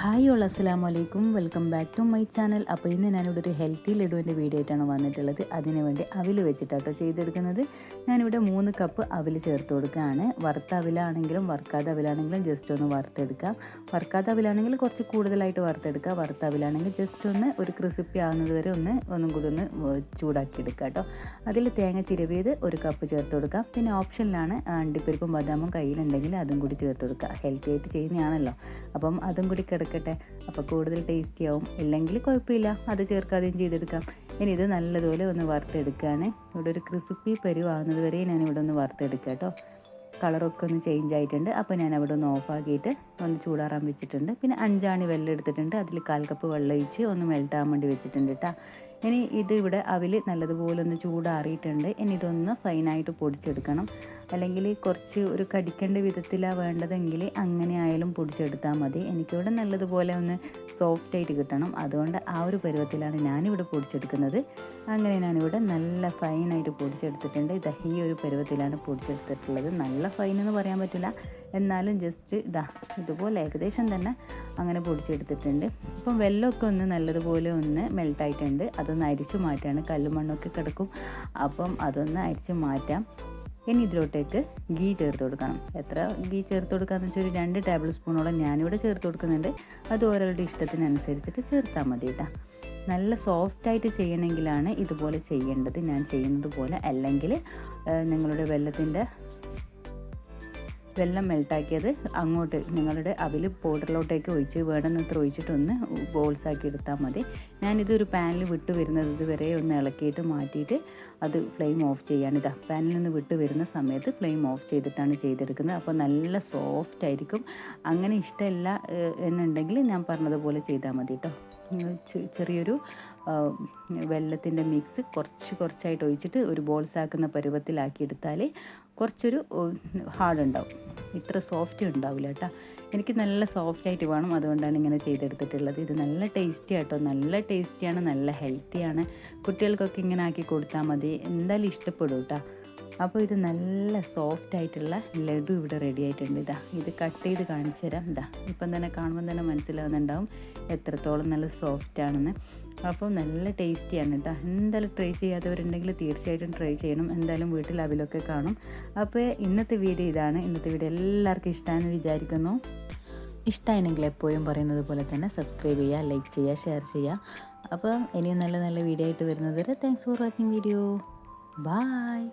Hi all അസ്സലാമു അലൈക്കും. Welcome back to my channel. അപ്പോൾ ഇന്ന് ഞാനിവിടെ ഒരു ഹെൽത്തി ലഡുവിന്റെ വീഡിയോ ആയിട്ടാണ് വന്നിട്ടുള്ളത്. അതിനുവേണ്ടി അവിൽ വെച്ചിട്ടാട്ടോ ചെയ്തെടുക്കുന്നത്. ഞാനിവിടെ മൂന്ന് കപ്പ് അവിൽ ചേർത്ത് കൊടുക്കുകയാണ്. വറുത്ത അവിലാണെങ്കിലും വറുക്കാത്ത അവിലാണെങ്കിലും ജസ്റ്റ് ഒന്ന് വറുത്തെടുക്കാം വറുക്കാത്ത അവിലാണെങ്കിൽ കുറച്ച് കൂടുതലായിട്ട് വറുത്തെടുക്കുക. വറുത്ത അവിലാണെങ്കിൽ ജസ്റ്റ് ഒന്ന് ഒരു ക്രിസിപ്പി ആകുന്നത് വരെ ഒന്ന് ഒന്നും കൂടി ഒന്ന് ചൂടാക്കി എടുക്കുക കേട്ടോ. അതിൽ തേങ്ങ ചിരവിയത് ഒരു കപ്പ് ചേർത്ത് കൊടുക്കാം പിന്നെ ഓപ്ഷനിലാണ് അണ്ടിപ്പരിപ്പും ബദാമും കയ്യിലുണ്ടെങ്കിൽ അതും കൂടി ചേർത്ത് കൊടുക്കുക. ഹെൽത്തി ആയിട്ട് ചെയ്യുന്നതാണല്ലോ. അപ്പം അതും കൂടി കിടക്കട്ടെ. അപ്പോൾ കൂടുതൽ ടേസ്റ്റി ആവും. ഇല്ലെങ്കിൽ കുഴപ്പമില്ല. അത് ചേർക്കാതെയും ചെയ്തെടുക്കാം. ഇനി ഇത് നല്ലതുപോലെ ഒന്ന് വറുത്തെടുക്കുകയാണ് ഇവിടെ ഒരു ക്രിസ്പി പരുവാകുന്നത് വരെ ഞാനിവിടെ ഒന്ന് വറുത്തെടുക്കുക കേട്ടോ. കളറൊക്കെ ഒന്ന് ചേഞ്ച് ആയിട്ടുണ്ട്. അപ്പോൾ ഞാൻ അവിടെ ഒന്ന് ഓഫാക്കിയിട്ട് ഒന്ന് ചൂടാറാൻ വെച്ചിട്ടുണ്ട്. പിന്നെ അഞ്ചാണി വെള്ളം എടുത്തിട്ടുണ്ട്. അതിൽ കാൽ കപ്പ് വെള്ളം ഒഴിച്ച് ഒന്ന് മെൽട്ടാൻ വേണ്ടി വെച്ചിട്ടുണ്ട് കേട്ടോ. ഇനി ഇതിവിടെ അവിൽ നല്ലതുപോലെ ഒന്ന് ചൂടാറിയിട്ടുണ്ട്. ഇനി ഇതൊന്ന് ഫൈനായിട്ട് പൊടിച്ചെടുക്കണം. അല്ലെങ്കിൽ കുറച്ച് ഒരു കടിക്കേണ്ട വിധത്തിലാണ് വേണ്ടതെങ്കിൽ അങ്ങനെ ആയാലും പൊടിച്ചെടുത്താൽ മതി. എനിക്കിവിടെ നല്ലതുപോലെ ഒന്ന് സോഫ്റ്റ് ആയിട്ട് കിട്ടണം. അതുകൊണ്ട് ആ ഒരു പരുവത്തിലാണ് ഞാനിവിടെ പൊടിച്ചെടുക്കുന്നത്. അങ്ങനെ ഞാനിവിടെ നല്ല ഫൈനായിട്ട് പൊടിച്ചെടുത്തിട്ടുണ്ട്. ഇതാ ഈ ഒരു പരുവത്തിലാണ് പൊടിച്ചെടുത്തിട്ടുള്ളത്. നല്ല ഫൈൻ എന്ന് പറയാൻ പറ്റില്ല. എന്നാലും ജസ്റ്റ് ഇതാ ഇതുപോലെ ഏകദേശം തന്നെ അങ്ങനെ പൊടിച്ചെടുത്തിട്ടുണ്ട്. അപ്പം വെള്ളമൊക്കെ ഒന്ന് നല്ലതുപോലെ ഒന്ന് മെൽട്ടായിട്ടുണ്ട് അതൊന്ന് അരിച്ചു മാറ്റാണ്. കല്ലുമണ്ണൊക്കെ കിടക്കും. അപ്പം അതൊന്ന് അരിച്ച് മാറ്റാം. ഇനി ഇതിലോട്ടേക്ക് ഗീ ചേർത്ത് കൊടുക്കണം. എത്ര ഗീ ചേർത്ത് കൊടുക്കാന്ന് വെച്ചാൽ ഒരു രണ്ട് ടേബിൾ സ്പൂണോളം ഞാനിവിടെ ചേർത്ത് കൊടുക്കുന്നുണ്ട്. അത് ഓരോരുടെ ഇഷ്ടത്തിനനുസരിച്ചിട്ട് ചേർത്താൽ മതി കേട്ടോ നല്ല സോഫ്റ്റായിട്ട് ചെയ്യണമെങ്കിലാണ് ഇതുപോലെ ചെയ്യേണ്ടത്. ഞാൻ ചെയ്യുന്നത് പോലെ. അല്ലെങ്കിൽ നിങ്ങളുടെ വെള്ളത്തിന്റെ വെള്ളം മെൽട്ടാക്കിയത് അങ്ങോട്ട് നിങ്ങളുടെ അവിൽ പൗഡറിലോട്ടേക്ക് ഒഴിച്ച് വേണമെന്നത്ര ഒഴിച്ചിട്ടൊന്ന് ബോൾസ് ആക്കി എടുത്താൽ മതി. ഞാനിതൊരു പാനിൽ വിട്ട് വരുന്നത് ഇതുവരെ ഒന്ന് ഇളക്കിയിട്ട് മാറ്റിയിട്ട് അത് ഫ്ലെയിം ഓഫ് ചെയ്യാണ് ഇതാ പാനിൽ നിന്ന് വിട്ട് വരുന്ന സമയത്ത് ഫ്ലെയിം ഓഫ് ചെയ്തിട്ടാണ് ചെയ്തെടുക്കുന്നത്. അപ്പോൾ നല്ല സോഫ്റ്റ് ആയിരിക്കും. അങ്ങനെ ഇഷ്ടമല്ല എന്നുണ്ടെങ്കിൽ ഞാൻ പറഞ്ഞതുപോലെ ചെയ്താൽ മതി കേട്ടോ. ചെറിയൊരു വെള്ളത്തിന്റെ മിക്സ് കുറച്ച് കുറച്ചായിട്ട് ഒഴിച്ചിട്ട് ഒരു ബോൾസ് ആക്കുന്ന പരുവത്തിലാക്കി എടുത്താൽ കുറച്ചൊരു ഹാർഡ് ഉണ്ടാവും ഇത്ര സോഫ്റ്റ് ഉണ്ടാവില്ല കേട്ടോ. എനിക്ക് നല്ല സോഫ്റ്റ് ആയിട്ട് വേണം അതുകൊണ്ടാണ് ഇങ്ങനെ ചെയ്തെടുത്തിട്ടുള്ളത്. ഇത് നല്ല ടേസ്റ്റി ആട്ടോ. നല്ല ടേസ്റ്റിയാണ് നല്ല ഹെൽത്തിയാണ്. കുട്ടികൾക്കൊക്കെ ഇങ്ങനെ ആക്കി കൊടുത്താൽ മതി. എന്തായാലും ഇഷ്ടപ്പെടും കേട്ടോ. അപ്പോൾ ഇത് നല്ല സോഫ്റ്റ് ആയിട്ടുള്ള ലഡു ഇവിടെ റെഡി ആയിട്ടുണ്ട്. ഇതാ ഇത് കട്ട് ചെയ്ത് കാണിച്ചു തരാം. ഇതാ ഇപ്പം തന്നെ കാണുമ്പോൾ തന്നെ മനസ്സിലാവുന്നുണ്ടാവും എത്രത്തോളം നല്ല സോഫ്റ്റ് ആണെന്ന്. അപ്പോൾ നല്ല ടേസ്റ്റിയാണ് കേട്ടോ എന്തായാലും ട്രൈ ചെയ്യാത്തവരുണ്ടെങ്കിൽ തീർച്ചയായിട്ടും ട്രൈ ചെയ്യണം. എന്തായാലും വീട്ടിൽ അവിലൊക്കെ കാണും. അപ്പോൾ ഇന്നത്തെ വീഡിയോ ഇതാണ്. ഇന്നത്തെ വീഡിയോ എല്ലാവർക്കും ഇഷ്ടമാണെന്ന് വിചാരിക്കുന്നു. ഇഷ്ടമായിരുന്നെങ്കിൽ എപ്പോഴും പറയുന്നത് പോലെ തന്നെ സബ്സ്ക്രൈബ് ചെയ്യുക ലൈക്ക് ചെയ്യുക ഷെയർ ചെയ്യുക. അപ്പോൾ ഇനിയും നല്ല നല്ല വീഡിയോ ആയിട്ട് വരുന്നത് വരെ thanks for watching video bye